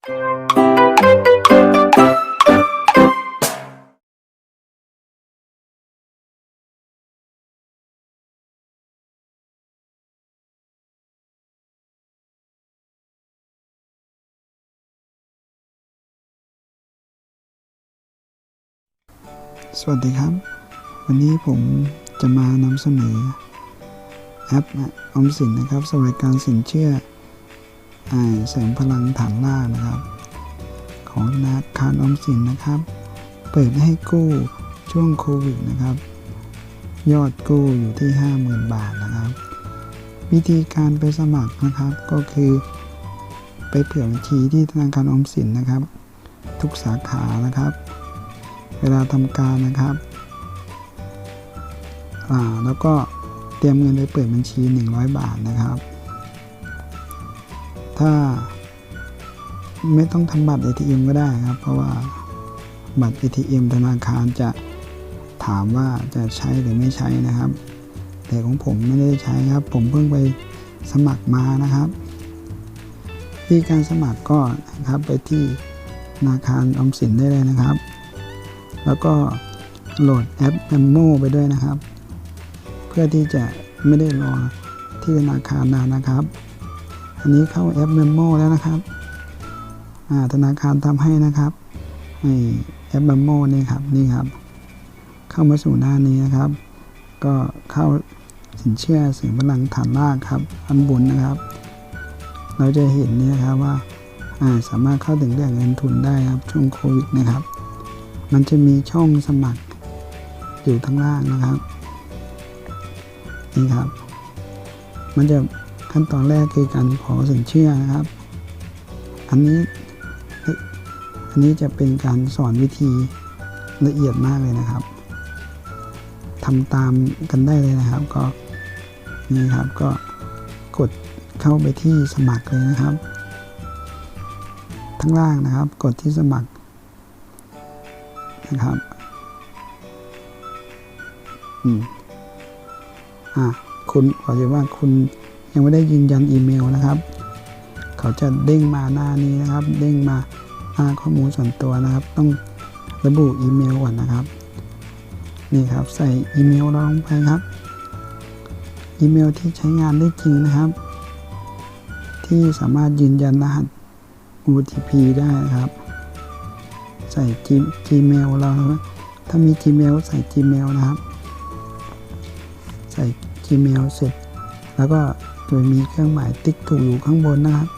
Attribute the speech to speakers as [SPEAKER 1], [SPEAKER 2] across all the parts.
[SPEAKER 1] สวัสดีครับ วันนี้ผมจะมานำเสนอแอปออมสินนะครับสำหรับการสินเชื่อ เสริมพลังฐานล่างนะครับ ของธนาคารออมสินนะครับ เปิดให้กู้ช่วงโควิดนะครับ ยอดกู้อยู่ที่ 50,000 บาทนะครับ วิธีการไปสมัครนะครับก็คือไปเผื่อบัญชีที่ธนาคารออมสินนะครับ ทุกสาขานะครับ เวลาทำการนะครับแล้วก็เตรียมเงินไปเปิดบัญชี 100 บาทนะครับ ถ้า ไม่ต้องทำบัตร ATM ก็ได้ครับ เพราะว่าบัตร ATM ธนาคารจะถามว่าจะใช้หรือไม่ใช้นะครับ แต่ของผมไม่ได้ใช้ครับ ผมเพิ่งไปสมัครมานะครับวิธีการสมัครก็นะครับไปที่ธนาคารออมสินได้เลยนะครับ แล้วก็โหลดแอป m มโมไปด้วยนะครับ เพื่อที่จะไม่ได้รอที่ธนาคารนานนะครับ อันนี้เข้าแอป m มโมแล้วนะครับธนาคารทำให้นะครับนี่แอป m มโมนี่ครับนี่ครับ เข้ามาสู่หน้านี้นะครับ ก็เข้าสินเชื่อเสริมพลังฐานรากครับอันบนนะครับ เราจะเห็นนี่นะครับว่าสามารถเข้าถึงแหล่งเงินทุนได้ครับช่วงโควิดนะครับ มันจะมีช่องสมัครอยู่ข้างล่างนะครับนี่ครับ มันจะ ขั้นตอนแรกคือการขอสินเชื่อนะครับ อันนี้อันนี้จะเป็นการสอนวิธีละเอียดมากเลยนะครับทำตามกันได้เลยนะครับ ก็นี่ครับก็กดเข้าไปที่สมัครเลยนะครับข้งล่างนะครับ กดที่สมัครนะครับอืมอ่าคุณขอเรียกว่าคุณ ยังไม่ได้ยืนยันอีเมลนะครับ เขาจะเด้งมาหน้านี้นะครับ เด้งมาหน้าข้อมูลส่วนตัวนะครับ ต้องระบุอีเมลก่อนนะครับ นี่ครับใส่อีเมลเราลงไปครับ อีเมลที่ใช้งานได้จริงนะครับ ที่สามารถยืนยันรหัส OTP ได้นะครับ ใส่ G- Gmail เราถ้ามี Gmail ใส่ Gmail นะครับ ใส่ Gmail เสร็จ แล้วก็ โดยมีเครื่องหมายติ๊กถูกอยู่ข้างบนนะครับ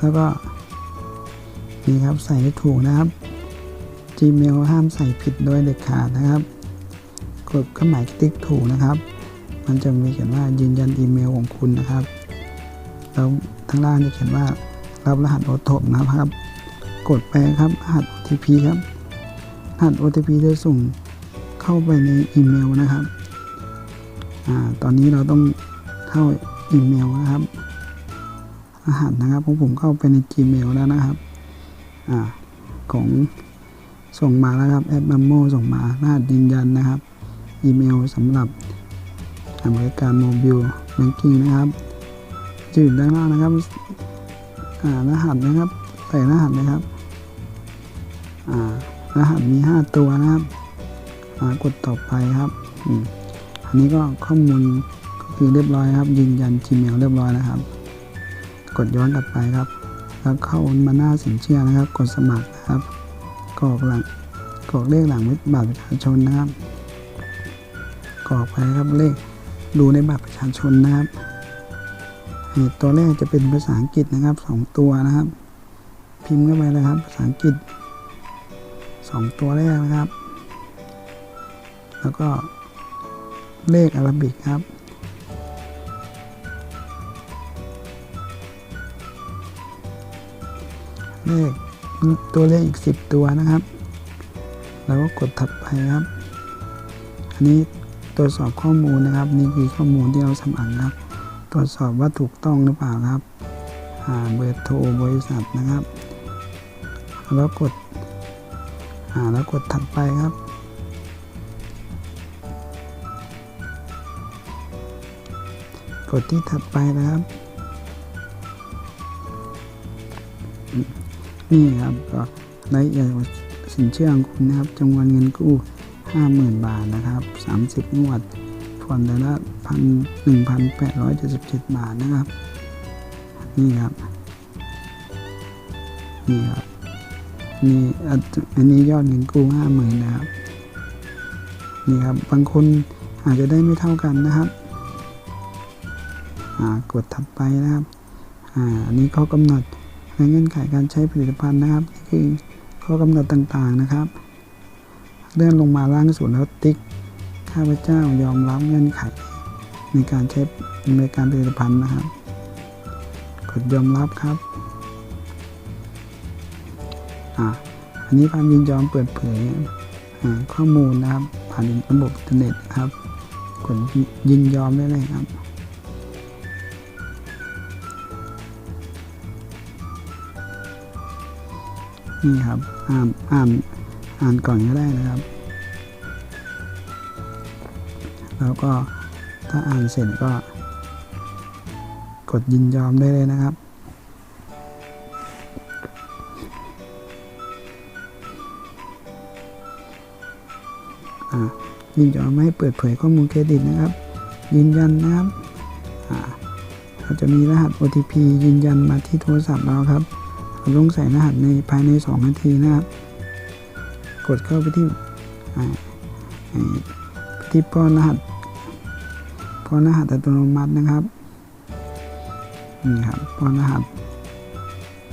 [SPEAKER 1] แล้วก็นี่ครับใส่ให้ถูกนะครับ Gmail ห้ามใส่ผิดโดยเด็ดขาดนะครับ กดเครื่องหมายติ๊กถูกนะครับ มันจะมีเขียนว่ายืนยันอีเมลของคุณนะครับ แล้วทางล่างจะเขียนว่ารับรหัสโอทบนะครับ กดไปครับรหัส OTP ครับรหัส OTP จะส่งเข้าไปในอีเมลนะครับ อ่า ตอนนี้เราต้อง เข้าอีเมลนะครับ รหัสนะครับของผมเข้าไปใน Gmail แล้วนะครับ อ่า ของส่งมาแล้วครับแอดบัมโมส่งมารหัสยืนยันนะครับ อีเมลสำหรับบริการโมบิลแบงกิ้งนะครับจะอยู่ด้านล่างนะครับ อ่ารหัสนะครับใส่รหัสนะครับ อ่ารหัสมี 5 ตัวนะครับอ่ากดต่อไปครับ อันนี้ก็ข้อมูล คือเรียบร้อยครับ ยืนยัน Gmail เรียบร้อยนะครับ กดย้อนกลับไปครับ แล้วเข้ามาหน้าสินเชื่อนะครับ กดสมัครนะครับกรอกหลังกรอกเลขหลังบัตรประชาชนนะครับกรอกไปครับเลขดูในบัตรประชาชนนะครับตัวแรกจะเป็นภาษาอังกฤษนะครับสองตัวนะครับ พิมพ์เข้าไปเลยครับ ภาษาอังกฤษสองตัวแรกนะครับ แล้วก็เลขอาราบิกครับ เลขตัวเลขอีกสิบตัวนะครับแล้วก็กดถัดไปครับ อันนี้ตรวจสอบข้อมูลนะครับ นี่คือข้อมูลที่เราสมัครนะครับ ตรวจสอบว่าถูกต้องหรือเปล่าครับอ่าเบอร์โทรบริษัทนะครับ แล้วกดอ่าแล้วกดถัดไปครับกดที่ถัดไปนะครับ นี่ครับก็รายละเอียดสินเชื่อของคุณนะครับจำนวนเงินกู้ห้าหมื่นบาทนะครับสามสิบงวดผ่อนแต่ละพันหนึ่งพันแปดร้อยเจ็ดสิบเจ็ดบาทนะครับ นี่ครับ นี่ครับนี่อันนี้ยอดเงินกู้ห้าหมื่นนะครับ นี่ครับบางคนอาจจะได้ไม่เท่ากันนะครับกดถัดไปนะครับ อ่าอันนี้เข้อกำหนด เงื่อนไขการใช้ผลิตภัณฑ์นะครับนี่คือข้อกำหนดต่างๆนะครับ เลื่อนลงมาล่างสุดแล้วติ๊กข้าพเจ้ายอมรับเงื่อนไข ในการใช้ในการผลิตภัณฑ์นะครับ กดยอมรับครับอ่าอันนี้ความยินยอมเปิดเผยข้อมูลนะครับ ผ่านระบบอินเทอร์เน็ตครับกดยินยอมได้เลยครับ นี่ครับ อ่านอ่านอ่านก่อนก็ได้นะครับ แล้วก็ถ้าอ่านเสร็จก็ กดยินยอมได้เลยนะครับยินยอมไม่ให้เปิดเผยข้อมูลเครดิตนะครับ ยืนยันนะครับเราจะมีรหัส OTP ยืนยันมาที่โทรศัพท์เราครับ เราต้องใส่รหัสในภายใน 2 นาทีนะครับ กดเข้าไปที่ที่ป้อนรหัสป้อนรหัสอัตโนมัตินะครับนี่ครับป้อนรหัส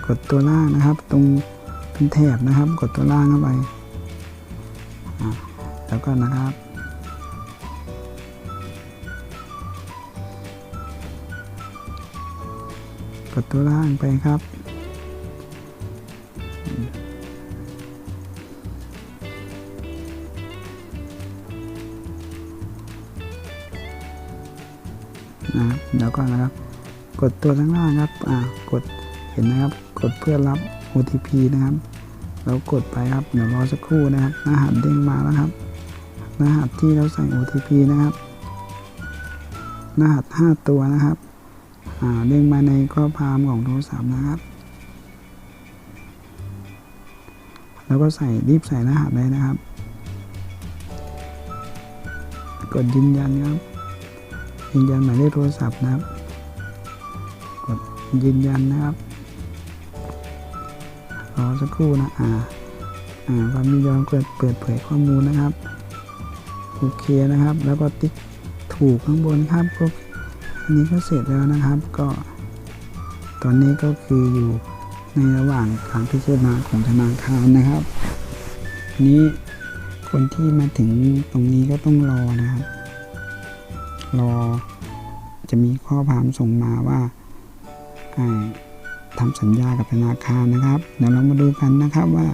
[SPEAKER 1] กดตัวล่างนะครับ ตรงเป็นแถบนะครับ กดตัวล่างเข้าไปแล้วก็นะครับกดตัวล่างไปครับ นะแล้วก็นะครับ กดตัวข้างล่างครับอ่ากดเห็นนะครับ กดเพื่อรับ OTP นะครับแล้วกดไปครับเดี๋ยวรอสักครู่นะครับรหัสเด้งมาแล้วครับรหัสที่เราใส่ OTP นะครับรหัส 5 ตัวนะครับอ่าเด้งมาในข้อความของโทรศัพท์นะครับ แล้วก็ใส่รีบใส่รหัสเลยนะครับ กดยืนยันครับ ยืนยันหมายเลขโทรศัพท์นะครับ กดยืนยันนะครับรอสักครู่นะอ่าอ่าความยินยอมเปิดเปิดเผยข้อมูลนะครับโอเคนะครับ แล้วก็ติ๊กถูกข้างบนครับก็อันนี้ก็เสร็จแล้วนะครับ ก็ ตอนนี้ก็คืออยู่ในระหว่างการพิจารณาของธนาคารนะครับ นี้คนที่มาถึงตรงนี้ก็ต้องรอนะครับ รอจะมีข้อความส่งมาว่าอ่าทำสัญญากับธนาคารนะครับเดี๋ยวเรามาดูกันนะครับว่า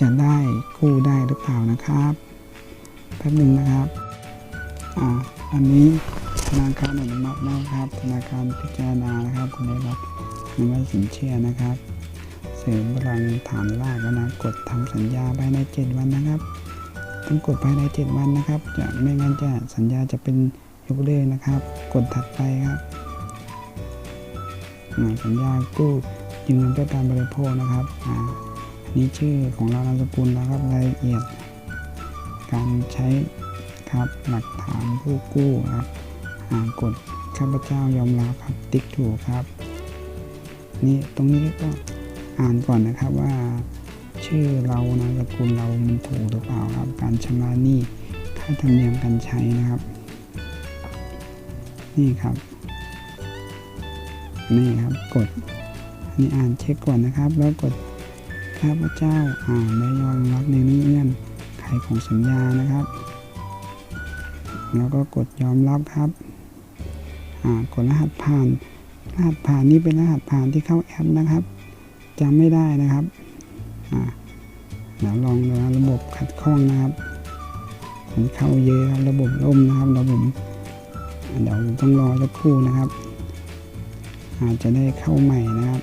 [SPEAKER 1] จะได้กู้ได้หรือเปล่านะครับแป๊บหนึ่งนะครับอ่าอันนี้ธนาคารอนุมัติแล้วครับ ธนาคารพิจารณานะครับคุณได้รับเงินไว้สินเชื่อนะครับ เสริมพลังฐานรากแล้วนะกดทำสัญญาภายใน 7 วันนะครับ ต้องกดภายใน 7 วันนะครับ จะไม่งั้นจะสัญญาจะเป็นยกเลิกนะครับ กดถัดไปครับสัญญากู้ยืมเงินเพื่อการบริโภคนะครับอ่าอันนี้ชื่อของเรานามสกุลนะครับรายละเอียด การใช้ครับหลักฐานผู้กู้ครับอ่ากดข้าพเจ้ายอมรับครับติ๊กถูกครับนี่ตรงนี้ก็อ่านก่อนนะครับว่า ชื่อเรานามสกุลเรามันถูกหรือเปล่าครับ การชำระหนี้ค่าธรรมเนียมการใช้นะครับ นี่ครับ นี่ครับกดอันนี้อ่านเช็คก่อนนะครับ แล้วกดข้าพเจ้าอ่านและยอมรับในเงื่อนไขของสัญญานะครับ แล้วก็กดยอมรับครับอ่ากดรหัสผ่าน รหัสผ่านนี่เป็นรหัสผ่านที่เข้าแอปนะครับจำไม่ได้นะครับ อ่าเดี๋ยวลองดูนะระบบขัดข้องนะครับผมเข้าเยอะระบบล่มนะครับระบบเดี๋ยวต้องรอสักครู่นะครับ อาจจะได้เข้าใหม่นะครับ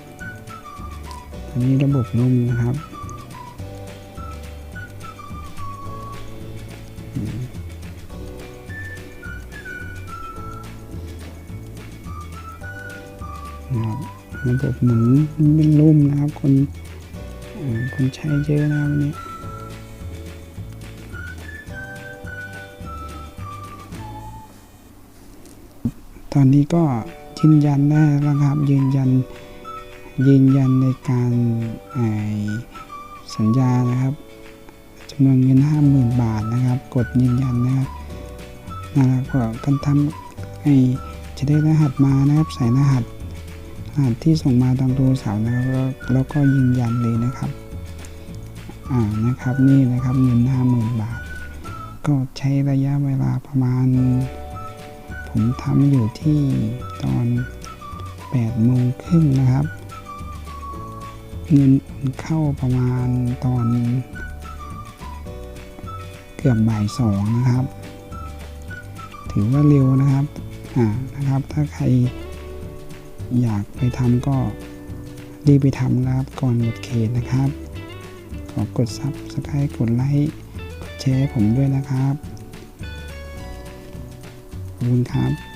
[SPEAKER 1] อันนี้ระบบล่มนะครับนะครับระบบหมุนเป็นล่มนะครับ คน คนใช้เยอะนะวันนี้ตอนนี้ก็ยืนยันได้แล้วครับยืนยันยืนยันในการสัญญานะครับจำนวนเงินห้าหมื่นบาทนะครับ กดยืนยันนะครับนะครับก็กันทำไอจะได้รหัสมานะครับใส่รหัส หัสที่ส่งมาทางโทรศัพท์นะครับแล้วแล้วก็ยืนยันเลยนะครับอ่านะครับนี่นะครับเงินห้าหมื่นบาท ก็ใช้ระยะเวลาประมาณ ผมทำอยู่ที่ตอน8โมงครึ่งนะครับ เงินเข้าประมาณตอน เกือบบ่ายสองนะครับ ถือว่าเร็วนะครับอ่านะครับ ถ้าใคร อยากไปทำก็รีบไปทำนะครับก่อนหมดเขตนะครับ ขอกดซับสไครต์กดไลค์กดแชร์ผมด้วยนะครับ ขอบคุณครับ